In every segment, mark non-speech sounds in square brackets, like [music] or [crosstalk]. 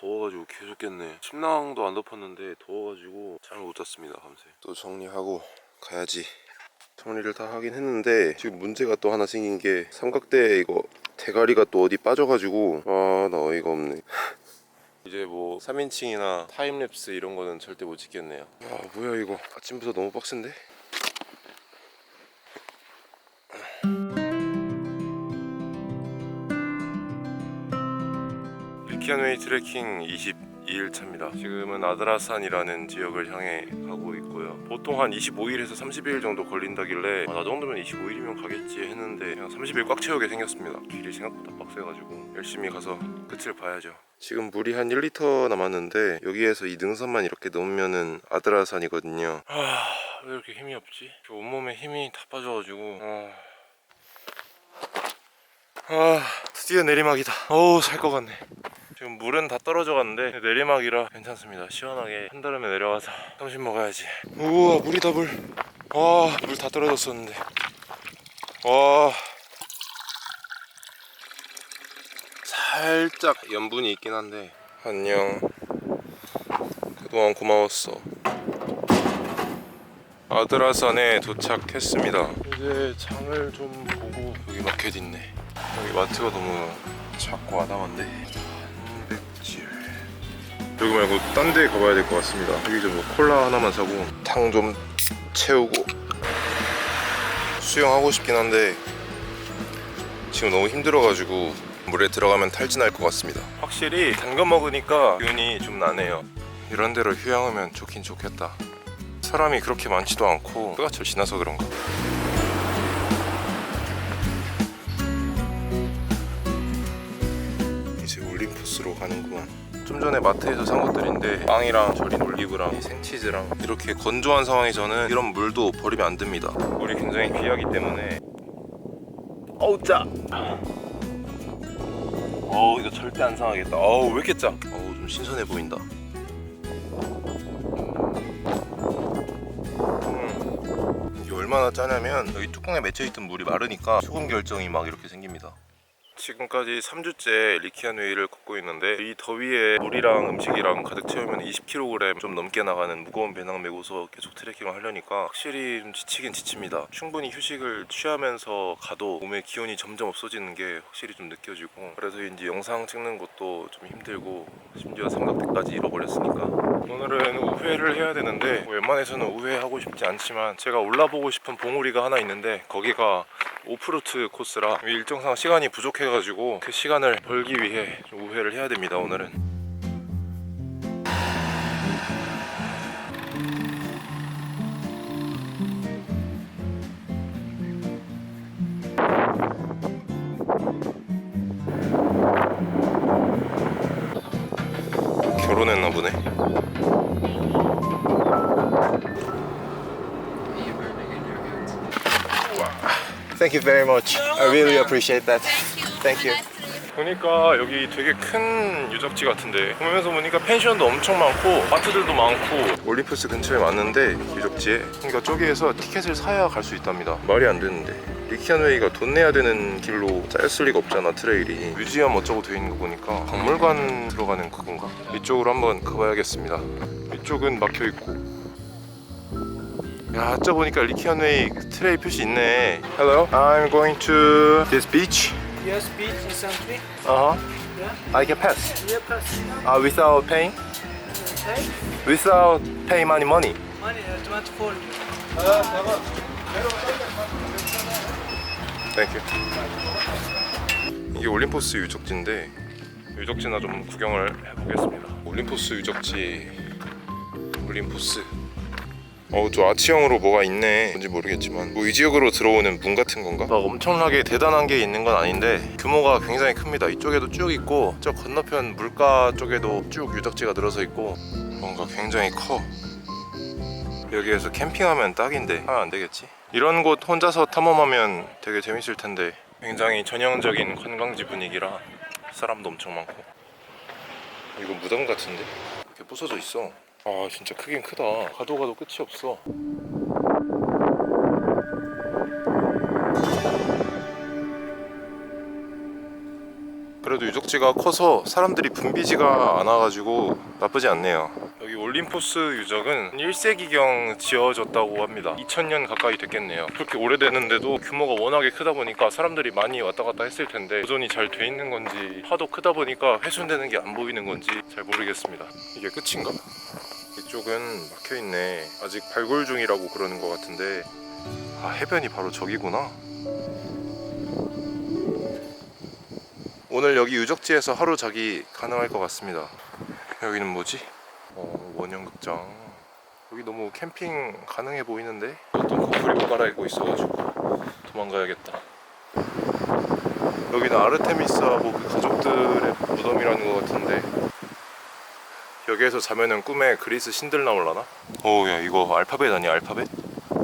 더워가지고 계속 깼네. 침낭도 안 덮었는데 더워가지고 잠을 못 잤습니다 밤새. 또 정리하고 가야지. 정리를 다 하긴 했는데 지금 문제가 또 하나 생긴 게 삼각대 이거 대가리가 또 어디 빠져가지고. 아 나 어이가 없네. [laughs] 이제 뭐 3인칭이나 타임랩스 이런 거는 절대 못 찍겠네요. 아 뭐야 이거. 아침부터 너무 빡센데? 리키안웨이 트레킹 22일 차입니다. 지금은 아드라산이라는 지역을 향해 가고 있고요. 보통 한 25일에서 30일 정도 걸린다길래 아, 나 정도면 25일이면 가겠지 했는데 그냥 30일 꽉 채우게 생겼습니다. 길이 생각보다 빡세가지고 열심히 가서 끝을 봐야죠. 지금 물이 한 1리터 남았는데 여기에서 이 능선만 이렇게 넘으면은 아드라산이거든요. 아, 왜 이렇게 힘이 없지? 저 온몸에 힘이 다 빠져가지고 아... 아 드디어 내리막이다 어우 살 것 같네 지금 물은 다 떨어져 갔는데 내리막이라 괜찮습니다. 시원하게 한달음에 내려와서 점심 먹어야지. 우와 물이다 물와물 다 떨어졌었는데. 와. 살짝 염분이 있긴 한데. 안녕. 그동안 고마웠어. 아드라산에 도착했습니다. 이제 장을 좀 보고 여기 마켓 있네. 여기 마트가 너무 작고 아담한데 단백질 여기 말고 딴 데 가봐야 될 것 같습니다. 여기 좀 콜라 하나만 사고 탕 좀 채우고. 수영하고 싶긴 한데 지금 너무 힘들어가지고 물에 들어가면 탈진할 것 같습니다. 확실히 단 거 먹으니까 기운이 좀 나네요. 이런 데로 휴양하면 좋긴 좋겠다. 사람이 그렇게 많지도 않고 휴가철 지나서 그런가 올림푸스로 가는구만. 좀 전에 마트에서 산 것들인데 빵이랑 절인 올리브랑 생치즈랑 이렇게 건조한 상황에서는 이런 물도 버리면 안 됩니다. 물이 굉장히 귀하기 때문에. 어우 짜! 어우 이거 절대 안 상하겠다. 어우 왜 이렇게 짜? 어우 좀 신선해 보인다. 음. 얼마나 짜냐면 여기 뚜껑에 맺혀있던 물이 마르니까 소금 결정이 막 이렇게 생깁니다 지금까지 3주째 리키안웨이를 걷고 있는데 이 더위에 물이랑 음식이랑 가득 채우면 20kg 좀 넘게 나가는 무거운 배낭 메고서 계속 트레킹을 하려니까 확실히 좀 지치긴 지칩니다. 충분히 휴식을 취하면서 가도 몸의 기운이 점점 없어지는 게 확실히 좀 느껴지고 그래서인지 영상 찍는 것도 좀 힘들고 심지어 삼각대까지 잃어버렸으니까 오늘은 우회를 해야 되는데 웬만해서는 우회하고 싶지 않지만 제가 올라보고 싶은 봉우리가 하나 있는데 거기가 오프루트 코스라 일정상 시간이 부족해 가지고 그 시간을 벌기 위해 좀 우회를 해야 됩니다 오늘은 결혼했나 보네 Thank you very much. I really appreciate that. Thank you. 보니까 여기 되게 큰 유적지 같은데. 보면서 보니까 펜션도 엄청 많고 마트들도 많고. 올림푸스 근처에 왔는데 유적지에. 그러니까 저기에서 티켓을 사야 갈 수 있답니다. 말이 안 되는데. 리키안웨이가 돈 내야 되는 길로 짜였을 리가 없잖아 트레일이. 뮤지엄 어쩌고 돼 있는 거 보니까 박물관 들어가는 그건가? 이쪽으로 한번 가봐야겠습니다. 이쪽은 막혀 있고. 야, 저 보니까 리키안웨이 트레일 표시 있네. Hello, I'm going to this beach. Yes, beach in Saint-Louis. Uh huh. Yeah. I can pass. Yeah, pass. Uh, without paying. Okay. Without paying money, money. Money, uh, 24. Thank you. 이게 올림포스 유적지인데 유적지나 좀 구경을 해보겠습니다. 올림포스 유적지. 올림포스. 어, 저 아치형으로 뭐가 있네. 뭔지 모르겠지만 뭐 이 지역으로 들어오는 문 같은 건가? 막 엄청나게 대단한 게 있는 건 아닌데 규모가 굉장히 큽니다. 이쪽에도 쭉 있고 저 건너편 물가 쪽에도 쭉 유적지가 늘어서 있고 뭔가 굉장히 커. 여기에서 캠핑하면 딱인데 하면 안 되겠지? 이런 곳 혼자서 탐험하면 되게 재밌을 텐데 굉장히 전형적인 관광지 분위기라 사람도 엄청 많고 이거 무덤 같은데 이렇게 부서져 있어 아 진짜 크긴 크다 가도 가도 끝이 없어 그래도 유적지가 커서 사람들이 붐비지가 않아가지고 나쁘지 않네요. 여기 올림포스 유적은 1세기경 지어졌다고 합니다. 2000년 가까이 됐겠네요. 그렇게 오래됐는데도 규모가 워낙에 크다 보니까 사람들이 많이 왔다 갔다 했을 텐데 보존이 잘 돼 있는 건지 하도 크다 보니까 훼손되는 게 안 보이는 건지 잘 모르겠습니다. 이게 끝인가? 이쪽은 막혀 있네. 아직 발굴 중이라고 그러는 것 같은데 아 해변이 바로 저기구나. 오늘 여기 유적지에서 하루 자기 가능할 것 같습니다. 여기는 뭐지? 어, 원형극장. 여기 너무 캠핑 가능해 보이는데 어떤 커플이 옷 갈아입고 있어가지고 도망가야겠다. 여기는 아르테미스 하고 그 가족들의 무덤이라는 것 같은데 여기에서 자면은 꿈에 그리스 신들 나올라나? 어야 이거 알파벳 아니야 알파벳?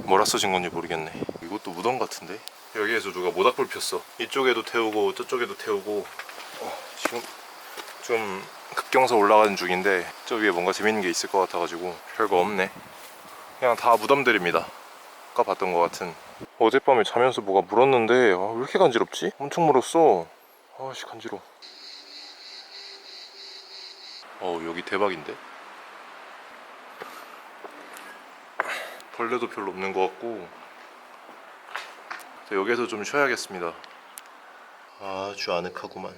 뭐라 써진 건지 모르겠네. 이것도 무덤 같은데? 여기에서 누가 모닥불 폈어. 이쪽에도 태우고 저쪽에도 태우고. 어, 지금 좀 급경사 올라가는 중인데 저 위에 뭔가 재밌는 게 있을 것 같아가지고 별거 없네. 그냥 다 무덤들입니다. 아까 봤던 것 같은. 어젯밤에 자면서 뭐가 물었는데 아, 왜 이렇게 간지럽지? 엄청 물었어. 아씨 간지러. 어 여기 대박인데? 벌레도 별로 없는 것 같고. 자, 여기에서 좀 쉬어야겠습니다. 아주 아늑하구만.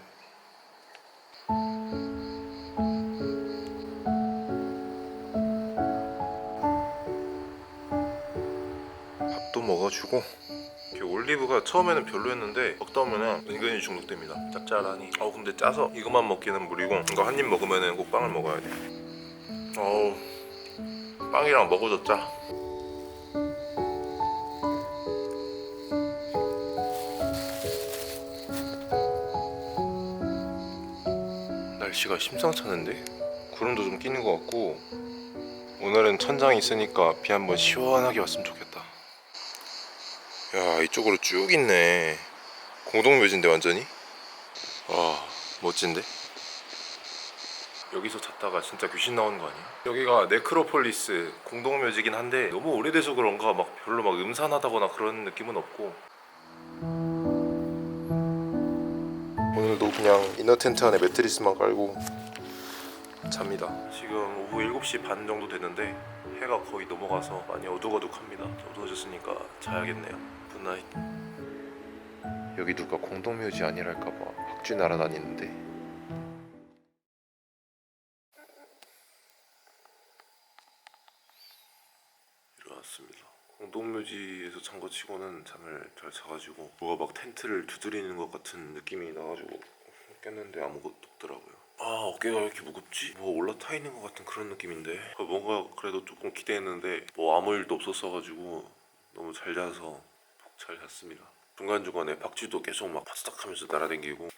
밥도 먹어주고 올리브가 처음에는 별로였는데 먹다 보면 은근히 중독됩니다. 짭짤하니. 어 근데 짜서 이것만 먹기는 무리고 이거 한 입 먹으면 꼭 빵을 먹어야 돼. 어우 빵이랑 먹어도 짜 날씨가 심상찮은데? 구름도 좀 끼는 것 같고 오늘은 천장이 있으니까 비 한번 시원하게 왔으면 좋겠다 야 이쪽으로 쭉 있네 공동묘지인데 완전히 와 멋진데 여기서 잤다가 진짜 귀신 나오는 거 아니야? 여기가 네크로폴리스 공동묘지긴 한데 너무 오래돼서 그런가 막 별로 막 음산하다거나 그런 느낌은 없고 오늘도 그냥 이너 텐트 안에 매트리스만 깔고 잡니다. 지금 오후 7시 반 정도 됐는데 해가 거의 넘어가서 많이 어둑어둑합니다. 어두워졌으니까 자야겠네요. 굿나잇. 여기 누가 공동묘지 아니랄까봐 박쥐 날아다니는데 일어났습니다. 공동묘지에서 잔 거 치고는 잠을 잘 자가지고 뭐가 막 텐트를 두드리는 것 같은 느낌이 나가지고 깼는데 아무것도 없더라고요. 아 어깨가 왜 이렇게 무겁지? 뭐 올라타 있는 것 같은 그런 느낌인데 아, 뭔가 그래도 조금 기대했는데 뭐 아무 일도 없었어가지고 너무 잘 자서 푹잘 잤습니다. 중간중간에 박쥐도 계속 막 파스닥 하면서 날아다니고 뭐야,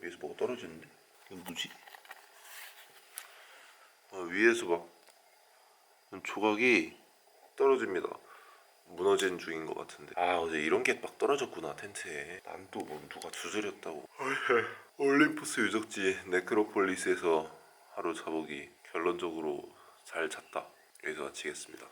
위에서 뭐가 떨어지는데? 이건 뭐지? 아, 위에서 막 조각이 떨어집니다. 무너진 중인 것 같은데. 아 어제 이런 게 막 떨어졌구나 텐트에. 난 또 뭐 누가 두드렸다고. [laughs] 올림푸스 유적지 네크로폴리스에서 하루 자보기 결론적으로 잘 잤다. 여기서 마치겠습니다.